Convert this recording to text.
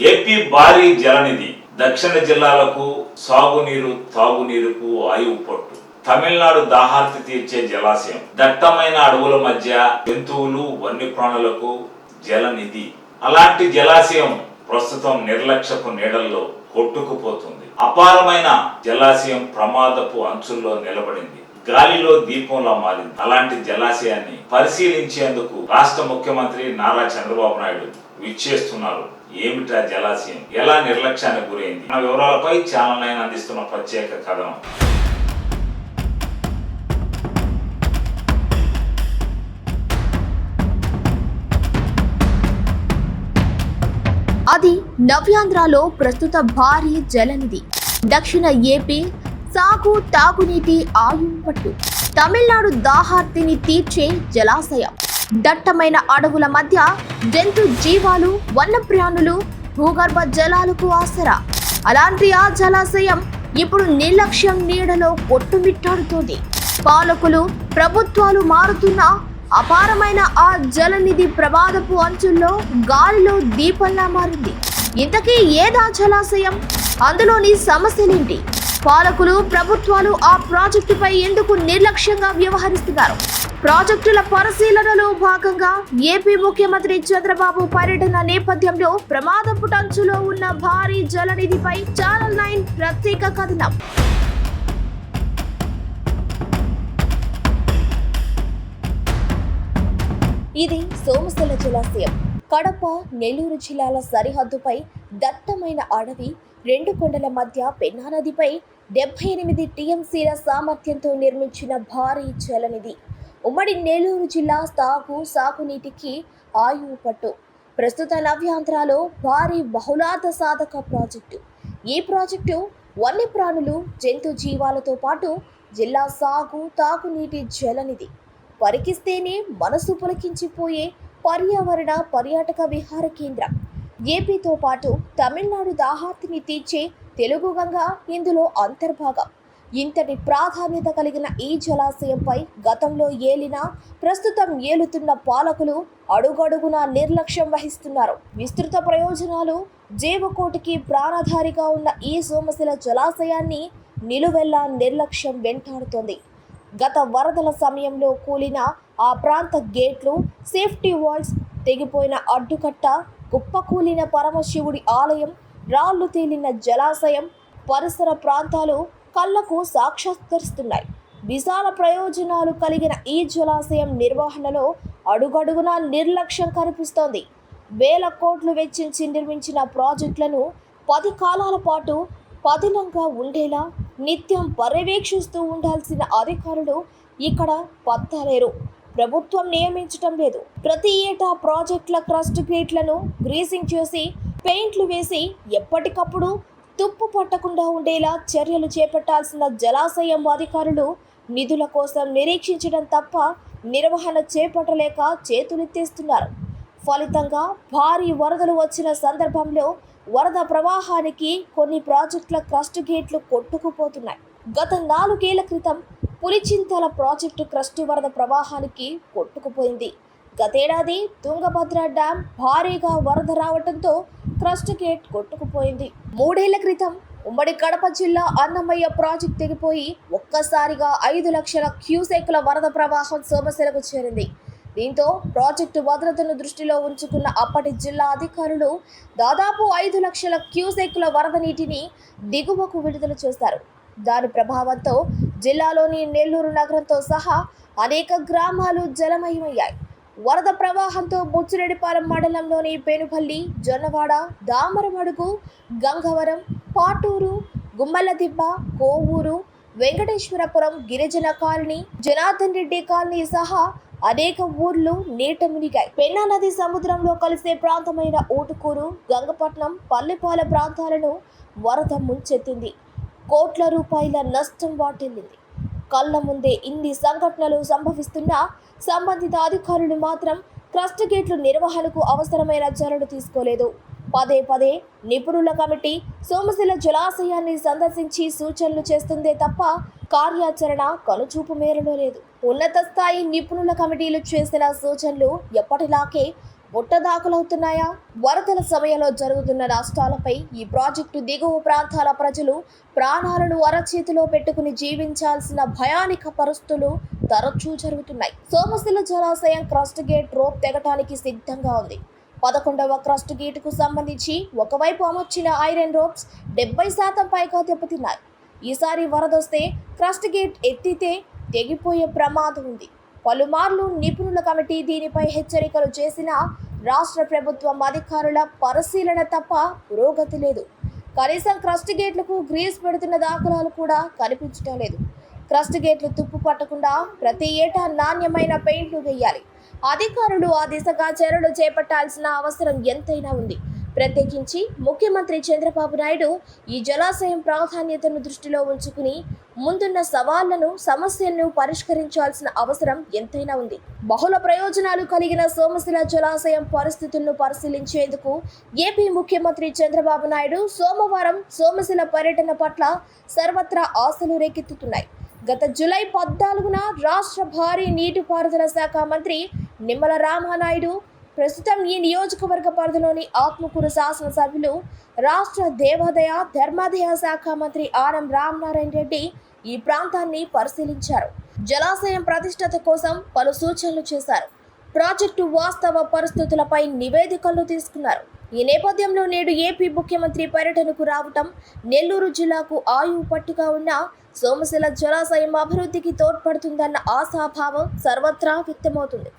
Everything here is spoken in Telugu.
ఏపీ భారీ జలనిధి. దక్షిణ జిల్లాలకు సాగునీరు తాగునీరుకు ఆయువు పట్టు. తమిళనాడు దాహార్తి తీర్చే జలాశయం. దట్టమైన అడవుల మధ్య జంతువులు వన్యప్రాణులకు జలనిధి. అలాంటి జలాశయం ప్రస్తుతం నిర్లక్ష్యపు నీడల్లో కొట్టుకుపోతుంది. అపారమైన జలాశయం ప్రమాదపు అంచుల్లో నిలబడింది. గాలిలో దీపంలా మారింది. అలాంటి జలాశయాన్ని పరిశీలించేందుకు రాష్ట్ర ముఖ్యమంత్రి నారా చంద్రబాబు నాయుడు విచ్చేస్తున్నారు. ఏమిటా జలాశయం? ఎలా నిర్లక్ష్యానికి గురైంది? ఆ వివరాలపై ఛానల్ నైన్ అందిస్తున్న ప్రత్యేక కథనం. అది నవ్యాంధ్రలో ప్రస్తుత భారీ జలనిధి. దక్షిణ ఏపీ సాగు తాగునీటి ఆయువు పట్టు. తమిళనాడు దాహార్తిని తీర్చే జలాశయం. దట్టమైన అడవుల మధ్య జంతు జీవాలు వన్యప్రాణులు భూగర్భ జలాలకు ఆసరా. అలాంటి ఆ జలాశయం ఇప్పుడు నిర్లక్ష్యం నీడలో కొట్టుమిట్టాడుతోంది. పాలకులు ప్రభుత్వాలు మారుతున్న అపారమైన ఆ జలనిధి ప్రమాదపు అంచుల్లో గాలిలో దీపంలా మారింది. ఇంతకీ ఏదా జలాశయం? అందులోని సమస్యలేంటి? పాలకులు ప్రభుత్వాలు ఆ ప్రాజెక్టుపై ఎందుకు నిర్లక్ష్యంగా వ్యవహరిస్తున్నారు? ప్రాజెక్టుల పరిశీలనలో భాగంగా ఏపీ ముఖ్యమంత్రి చంద్రబాబు పర్యటన నేపథ్యంలో ప్రమాదపు టంచులో ఉన్న భారీ జలనిధిపై ఛానల్ నైన్ ప్రత్యేక కథనం. ఇది సోమశిల జలాశయం. కడప నెల్లూరు జిల్లాల సరిహద్దుపై దట్టమైన అడవి రెండు కొండల మధ్య పెన్నా నదిపై డెబ్బై ఎనిమిది టీఎంసీల సామర్థ్యంతో నిర్మించిన భారీ జలనిధి. ఉమ్మడి నెల్లూరు జిల్లా సాగు సాగునీటికి ఆయువు పట్టు. ప్రస్తుత నవ్యాంధ్రలో భారీ బహుళార్థ సాధక ప్రాజెక్టు. ఈ ప్రాజెక్టు వన్యప్రాణులు జంతు జీవాలతో పాటు జిల్లా సాగు తాగునీటి జలనిధి. పరికిస్తేనే మనసు పులకించిపోయే పర్యావరణ పర్యాటక విహార కేంద్రం. ఏపీతో పాటు తమిళనాడు దాహార్తిని తీర్చే తెలుగు గంగ ఇందులో అంతర్భాగం. ఇంతటి ప్రాధాన్యత కలిగిన ఈ జలాశయంపై గతంలో ఏలిన ప్రస్తుతం ఏలుతున్న పాలకులు అడుగడుగునా నిర్లక్ష్యం వహిస్తున్నారు. విస్తృత ప్రయోజనాలు జీవకోటికి ప్రాణధారిగా ఉన్న ఈ సోమశిల జలాశయాన్ని నిలువెల్లా నిర్లక్ష్యం వెంటాడుతోంది. గత వరదల సమయంలో కూలిన ఆ ప్రాంత గేట్లు సేఫ్టీ వాల్స్ తెగిపోయిన అడ్డుకట్ట కుప్పకూలిన పరమశివుడి ఆలయం రాళ్ళు తేలిన జలాశయం పరిసర ప్రాంతాలు కళ్ళకు సాక్షాత్కరిస్తున్నాయి. విశాల ప్రయోజనాలు కలిగిన ఈ జలాశయం నిర్వహణలో అడుగడుగున నిర్లక్ష్యం కనిపిస్తోంది. వేల కోట్లు వెచ్చించి నిర్మించిన ప్రాజెక్టులను పది కాలాల పాటు పదిలంగా ఉండేలా నిత్యం పర్యవేక్షిస్తూ ఉండాల్సిన అధికారులు ఇక్కడ పత్తలేరు. ప్రభుత్వం నియమించటం లేదు. ప్రతి ఏటా ప్రాజెక్టుల క్రస్ట్ గేట్లను గ్రీసింగ్ చేసి పెయింట్లు వేసి ఎప్పటికప్పుడు తుప్పు పట్టకుండా ఉండేలా చర్యలు చేపట్టాల్సిన జలాశయం అధికారులు నిధుల కోసం నిరీక్షించడం తప్ప నిర్వహణ చేపట్టలేక చేతులెత్తేస్తున్నారు. ఫలితంగా భారీ వరదలు వచ్చిన సందర్భంలో వరద ప్రవాహానికి కొన్ని ప్రాజెక్టుల క్రస్ట్ గేట్లు కొట్టుకుపోతున్నాయి. గత నాలుగేళ్ళ క్రితం పులిచింతల ప్రాజెక్టు క్రస్ట్ వరద ప్రవాహానికి కొట్టుకుపోయింది. గతేడాది తుంగభద్ర డ్యాం భారీగా వరద రావడంతో క్రస్ట్ గేట్ కొట్టుకుపోయింది. మూడేళ్ళ క్రితం ఉమ్మడి కడప జిల్లా అన్నమయ్య ప్రాజెక్ట్ తెగిపోయి ఒక్కసారిగా ఐదు లక్షల క్యూసెక్ల వరద ప్రవాహం సోమశిలకు చేరింది. దీంతో ప్రాజెక్టు భద్రతను దృష్టిలో ఉంచుకున్న అప్పటి జిల్లా అధికారులు దాదాపు ఐదు లక్షల క్యూసెక్ల వరద నీటిని దిగువకు విడుదల చేశారు. దాని ప్రభావంతో జిల్లాలోని నెల్లూరు నగరంతో సహా అనేక గ్రామాలు జలమయమయ్యాయి. వరద ప్రవాహంతో ముచ్చిరెడ్డిపాలెం మండలంలోని పెనుపల్లి జొన్నవాడ దామరమడుగు గంగవరం పాటూరు గుమ్మలదిబ్బ కోవూరు వెంకటేశ్వరపురం గిరిజన కాలనీ జనార్దన్ రెడ్డి కాలనీ సహా అనేక ఊర్లు నీట మునిగాయి. పెన్నా నది సముద్రంలో కలిసే ప్రాంతమైన ఊటుకూరు గంగపట్నం పల్లెపాల ప్రాంతాలను వరద ముంచెత్తింది. కోట్ల రూపాయల నష్టం వాటిల్లింది. కళ్ళ ముందే ఇన్ని సంఘటనలు సంభవిస్తున్నా సంబంధిత అధికారులు మాత్రం క్రస్ట్ గేట్లు నిర్వహణకు అవసరమైన చర్యలు తీసుకోలేదు. పదే పదే నిపుణుల కమిటీ సోమశిల జలాశయాన్ని సందర్శించి సూచనలు చేస్తుందే తప్ప కార్యాచరణ కనుచూపు మేరలో లేదు. ఉన్నత స్థాయి నిపుణుల కమిటీలు చేసిన సూచనలు ఎప్పటిలాగే ముట్టదాఖలవుతున్నాయా వరదల సమయంలో జరుగుతున్న నష్టాలపై ఈ ప్రాజెక్టు దిగువ ప్రాంతాల ప్రజలు ప్రాణాలను అరచేతిలో పెట్టుకుని జీవించాల్సిన భయానిక పరిస్థితులు తరచూ జరుగుతున్నాయి. సోమశిల జలాశయం క్రస్ట్ గేట్ రోప్ తెగటానికి సిద్ధంగా ఉంది. పదకొండవ క్రస్ట్ గేట్కు సంబంధించి ఒకవైపు అమర్చిన ఐరన్ రోప్స్ డెబ్బై శాతం పైగా దెబ్బతిన్నాయి. ఈసారి వరదొస్తే క్రస్ట్ గేట్ ఎత్తితే తెగిపోయే ప్రమాదం ఉంది. పలుమార్లు నిపుణుల కమిటీ దీనిపై హెచ్చరికలు చేసినా రాష్ట్ర ప్రభుత్వం అధికారుల పరిశీలన తప్ప పురోగతి లేదు. కనీసం క్రస్ట్ గేట్లకు గ్రీస్ పెడుతున్న దాఖలాలు కూడా కనిపించడం లేదు. క్రస్ట్ గేట్లు తుప్పు పట్టకుండా ప్రతి ఏటా నాణ్యమైన పెయింట్లు వేయాలి. అధికారులు ఆ దిశగా చర్యలు చేపట్టాల్సిన అవసరం ఎంతైనా ఉంది. ప్రత్యేకించి ముఖ్యమంత్రి చంద్రబాబు నాయుడు ఈ జలాశయం ప్రాధాన్యతను దృష్టిలో ఉంచుకుని ముందున్న సవాళ్ళను సమస్యలను పరిష్కరించాల్సిన అవసరం ఎంతైనా ఉంది. బహుళ ప్రయోజనాలు కలిగిన సోమశిల జలాశయం పరిస్థితులను పరిశీలించేందుకు ఏపీ ముఖ్యమంత్రి చంద్రబాబు నాయుడు సోమవారం సోమశిల పర్యటన పట్ల సర్వత్రా ఆశలు రేకెత్తుతున్నాయి. గత జూలై పద్నాలుగున రాష్ట్ర భారీ నీటిపారుదల శాఖ మంత్రి నిమ్మల రామానాయుడు ప్రస్తుతం ఈ నియోజకవర్గ పరిధిలోని ఆత్మకూరు శాసనసభ్యులు రాష్ట్ర దేవాదాయ ధర్మాదాయ శాఖ మంత్రి ఆర్ఎం రామనారాయణ రెడ్డి ఈ ప్రాంతాన్ని పరిశీలించారు. జలాశయం ప్రతిష్టత కోసం పలు సూచనలు చేశారు. ప్రాజెక్టు వాస్తవ పరిస్థితులపై నివేదికలు తీసుకున్నారు. ఈ నేపథ్యంలో నేడు ఏపీ ముఖ్యమంత్రి పర్యటనకు రావటం నెల్లూరు జిల్లాకు ఆయువు పట్టుగా ఉన్న సోమశిల జలాశయం అభివృద్ధికి తోడ్పడుతుందన్న ఆశాభావం సర్వత్రా వ్యక్తమవుతుంది.